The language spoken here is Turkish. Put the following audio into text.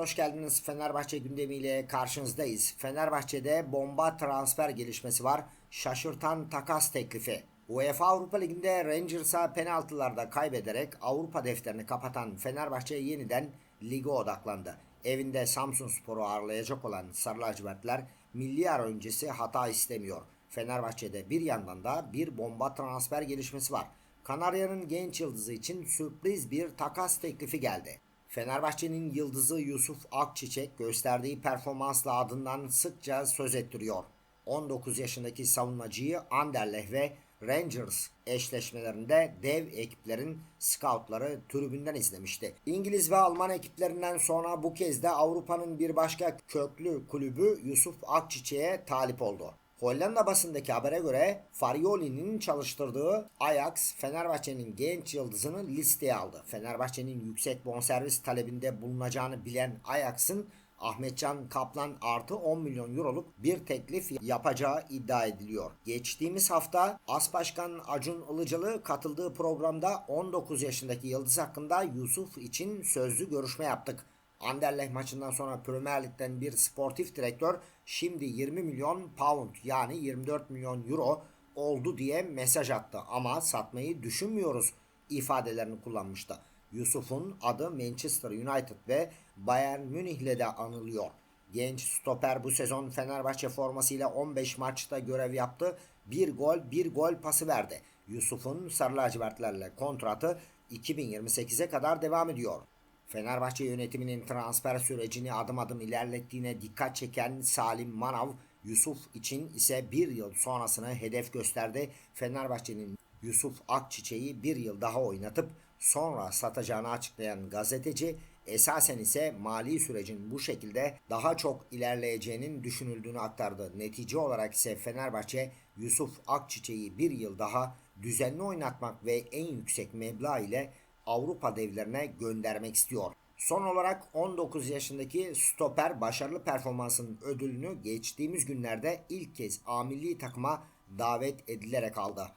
hoş geldiniz. Fenerbahçe gündemiyle karşınızdayız. Fenerbahçe'de bomba transfer gelişmesi var. Şaşırtan takas teklifi. UEFA Avrupa Ligi'nde Rangers'a penaltılarda kaybederek Avrupa defterini kapatan Fenerbahçe yeniden lige odaklandı. Evinde Samsun Spor'u ağırlayacak olan Sarı Lacivertler milli öncesi hata istemiyor. Fenerbahçe'de bir yandan da bir bomba transfer gelişmesi var. Kanarya'nın genç yıldızı için sürpriz bir takas teklifi geldi. Fenerbahçe'nin yıldızı Yusuf Akçiçek gösterdiği performansla adından sıkça söz ettiriyor. 19 yaşındaki savunmacıyı Anderlecht ve Rangers eşleşmelerinde dev ekiplerin scoutları tribünden izlemişti. İngiliz ve Alman ekiplerinden sonra bu kez de Avrupa'nın bir başka köklü kulübü Yusuf Akçiçek'e talip oldu. Hollanda basındaki habere göre Farioli'nin çalıştırdığı Ajax Fenerbahçe'nin genç yıldızını listeye aldı. Fenerbahçe'nin yüksek bonservis talebinde bulunacağını bilen Ajax'ın Ahmetcan Kaplan artı 10 milyon euroluk bir teklif yapacağı iddia ediliyor. Geçtiğimiz hafta As Başkan Acun Ilıcalı katıldığı programda 19 yaşındaki yıldız hakkında Yusuf için sözlü görüşme yaptık. Anderlecht maçından sonra Premier Lig'den bir sportif direktör şimdi 20 milyon pound yani 24 milyon euro oldu diye mesaj attı ama satmayı düşünmüyoruz ifadelerini kullanmıştı. Yusuf'un adı Manchester United ve Bayern Münih'le de anılıyor. Genç stoper bu sezon Fenerbahçe formasıyla 15 maçta görev yaptı. Bir gol, bir gol pası verdi. Yusuf'un Sarı lacivertlerle kontratı 2028'e kadar devam ediyor. Fenerbahçe yönetiminin transfer sürecini adım adım ilerlettiğine dikkat çeken Salim Manav, Yusuf için ise bir yıl sonrasını hedef gösterdi. Fenerbahçe'nin Yusuf Akçiçek'i bir yıl daha oynatıp sonra satacağını açıklayan gazeteci esasen ise mali sürecin bu şekilde daha çok ilerleyeceğinin düşünüldüğünü aktardı. Netice olarak ise Fenerbahçe Yusuf Akçiçek'i bir yıl daha düzenli oynatmak ve en yüksek meblağ ile Avrupa devlerine göndermek istiyor. Son olarak 19 yaşındaki stoper başarılı performansının ödülünü geçtiğimiz günlerde ilk kez A milli takıma davet edilerek aldı.